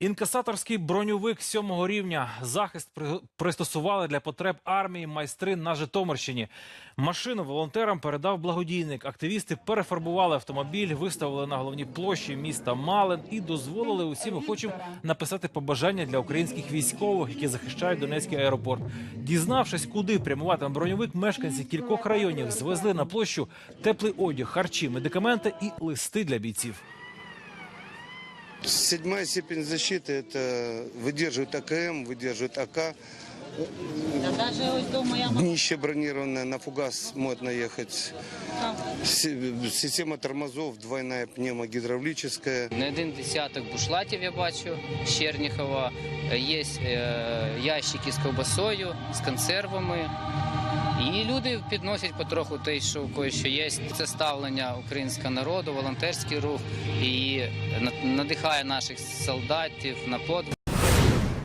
Інкасаторський броньовик сьомого рівня. Захист пристосували для потреб армії майстри на Житомирщині. Машину волонтерам передав благодійник. Активісти перефарбували автомобіль, виставили на головній площі міста Малин і дозволили усім охочим написати побажання для українських військових, які захищають Донецький аеропорт. Дізнавшись, куди прямуватиме броньовик, мешканці кількох районів звезли на площу теплий одяг, харчі, медикаменти і листи для бійців. Седьмая степень защиты это выдерживает АКМ, выдерживает АК. Да даже ось дома я Днище бронированное, на фугас может наехать. махав. Си- Система тормозов двойная пневмогидравлическая. Не один десяток бушлатів я бачу з Черніхова. Е, Є е, ящики з ковбасою, з консервами. І люди підносять потроху те, що кое що є. Це ставлення українського народу, волонтерський рух і на- надихає наших солдатів на подвиг.